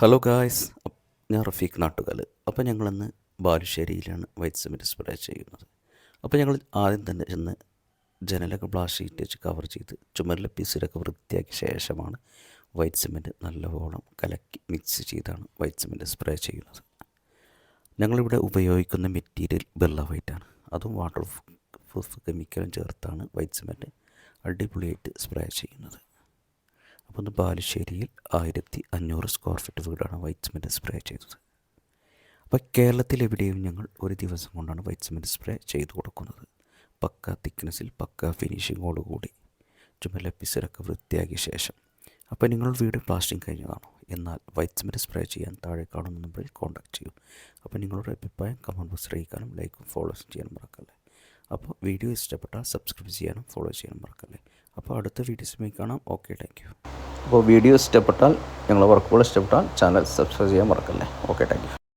Hello guys ഞാൻ റഫീഖ് നാട്ടുകാൽ അപ്പോൾ ഞങ്ങളിന്ന് ബാലുശ്ശേരിയിലാണ് വൈറ്റ് സിമെന്റ് സ്പ്രേ ചെയ്യുന്നത്. അപ്പോൾ ഞങ്ങൾ ആദ്യം തന്നെ ചെന്ന് ജനലൊക്കെ ബ്ലാഷ് ഷീറ്റ് വെച്ച് കവർ ചെയ്ത് ചുമരിലെ പീസിലൊക്കെ വൃത്തിയാക്കിയ ശേഷമാണ് വൈറ്റ് സിമെന്റ് നല്ലവണ്ണം കലക്കി മിക്സ് ചെയ്താണ് വൈറ്റ് സിമെന്റ് സ്പ്രേ ചെയ്യുന്നത്. ഞങ്ങളിവിടെ ഉപയോഗിക്കുന്ന മെറ്റീരിയൽ ബെല്ല വൈറ്റാണ് അതും വാട്ടർ പ്രൂഫ് കെമിക്കലും ചേർത്താണ് വൈറ്റ് സിമെന്റ് അടിപൊളിയായിട്ട് സ്പ്രേ ചെയ്യുന്നത്. ഒന്ന് ബാലുശ്ശേരിയിൽ ആയിരത്തി അഞ്ഞൂറ് സ്ക്വയർ ഫീറ്റ് വീടാണ് വൈറ്റ് സിമെന്റ് സ്പ്രേ ചെയ്തത്. അപ്പോൾ കേരളത്തിൽ എവിടെയും ഞങ്ങൾ ഒരു ദിവസം കൊണ്ടാണ് വൈറ്റ് സിമെന്റ് സ്പ്രേ ചെയ്തു കൊടുക്കുന്നത്. പക്ക തിക്നെസ്സിൽ പക്ക ഫിനിഷിങ്ങോടുകൂടി ചുമല പിസറൊക്കെ വൃത്തിയാക്കിയ ശേഷം. അപ്പോൾ നിങ്ങൾ വീട് പ്ലാസ്റ്റിക് കഴിഞ്ഞതാണോ? എന്നാൽ വൈറ്റ് സിമെന്റ് സ്പ്രേ ചെയ്യാൻ താഴെ കാണുന്ന നമ്പറിൽ കോൺടാക്ട് ചെയ്യും. അപ്പോൾ നിങ്ങളുടെ അഭിപ്രായം കമന്റ് ബോക്സിൽ അറിയിക്കാനും ലൈക്കും ഫോളോസും ചെയ്യാനും മറക്കല്ലേ. അപ്പോൾ വീഡിയോ ഇഷ്ടപ്പെട്ടാൽ സബ്സ്ക്രൈബ് ചെയ്യാനും ഫോളോ ചെയ്യാനും മറക്കല്ലേ. അപ്പോൾ അടുത്ത വീഡിയോസുമായി കാണാം. ഓക്കെ താങ്ക് അപ്പോൾ വീഡിയോ ഇഷ്ടപ്പെട്ടാൽ ഞങ്ങളുടെ വർക്കുകൾ ഇഷ്ടപ്പെട്ടാൽ ചാനൽ സബ്സ്ക്രൈബ് ചെയ്യാൻ മറക്കല്ലേ. Okay thank